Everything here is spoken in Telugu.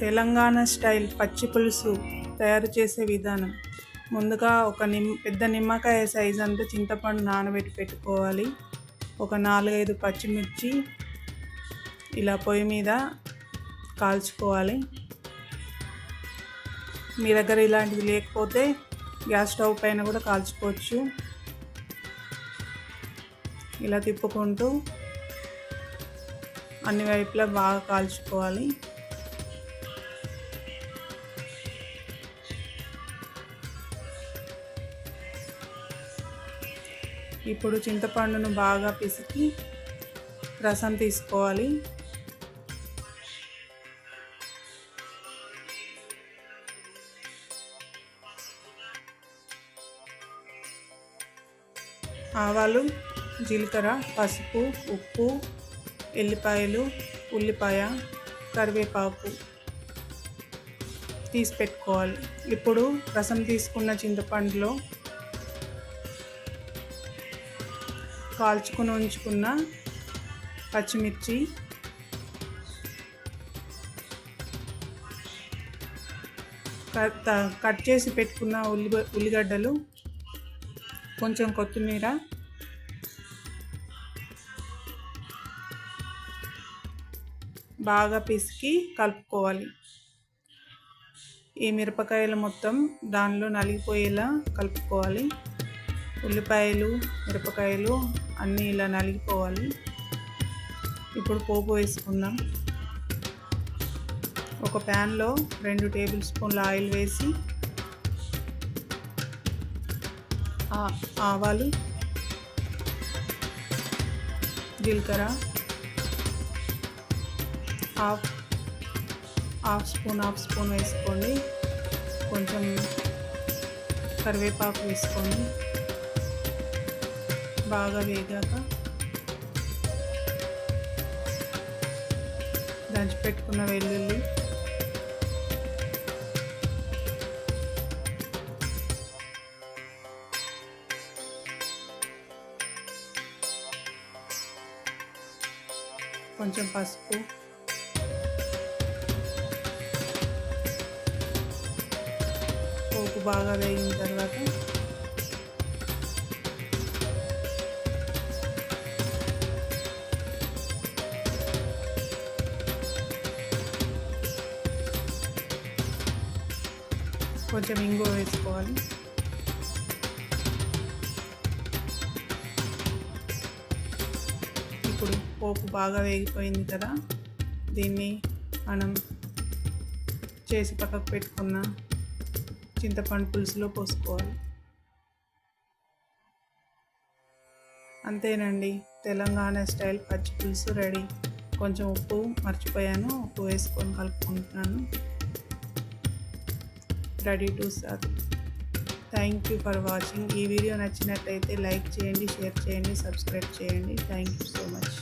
తెలంగాణ స్టైల్ పచ్చి పులుసు తయారు చేసే విధానం. ముందుగా ఒక నిమ్ పెద్ద నిమ్మకాయ సైజ్ అంతా చింతపండు నానబెట్టి పెట్టుకోవాలి. ఒక నాలుగైదు పచ్చిమిర్చి ఇలా పొయ్యి మీద కాల్చుకోవాలి. మీ దగ్గర ఇలాంటిది లేకపోతే గ్యాస్ స్టవ్ పైన కూడా కాల్చుకోవచ్చు. ఇలా తిప్పుకుంటూ అన్ని వైపులా బాగా కాల్చుకోవాలి. ఇప్పుడు చింతపండును బాగా పిసికి రసం తీసుకోవాలి. ఆవాలు జీలకర్ర పసుపు ఉప్పు ఎల్లిపాయలు ఉల్లిపాయ కరివేపాకు తీసి పెట్టుకోవాలి. ఇప్పుడు రసం తీసుకున్న చింతపండులో కాల్చుకుని ఉంచుకున్న పచ్చిమిర్చి. కట్ చేసి పెట్టుకున్న ఉల్లి ఉల్లిగడ్డలు కొంచెం కొత్తిమీర. బాగా పిసికి కలుపుకోవాలి. ఈ మిరపకాయలు మొత్తం దానిలో నలిగిపోయేలా కలుపుకోవాలి. ఉల్లిపాయలు మిరపకాయలు అన్నీ ఇలా నలిగిపోవాలి. ఇప్పుడు పోపు వేసుకుందాం. ఒక ప్యాన్లో రెండు టేబుల్ స్పూన్ల ఆయిల్ వేసి ఆవాలు జీలకర్ర half half spoon half spoon వేసుకోండి. కొంచెం కరివేపాకు వేసుకోండి. బాగా వేగాక దంచి పెట్టుకున్న వెల్లుల్లి. కొంచెం పసుపు. పోపు బాగా వేగిన తర్వాత కొంచెం ఇంగువ వేసుకోవాలి. ఇప్పుడు పోపు బాగా వేగిపోయింది కదా దీన్ని మనం చేసి పక్కకు పెట్టుకున్న చింతపండు పులుసులో పోసుకోవాలి. అంతేనండి తెలంగాణ స్టైల్ పచ్చి పులుసు రెడీ. కొంచెం ఉప్పు మర్చిపోయాను ఉప్పు వేసుకొని కలుపుకుంటున్నాను. Ready to sir thank you for watching ఈ వీడియో నచ్చినట్లయితే లైక్ చేయండి షేర్ చేయండి సబ్స్క్రైబ్ చేయండి. Thank you so much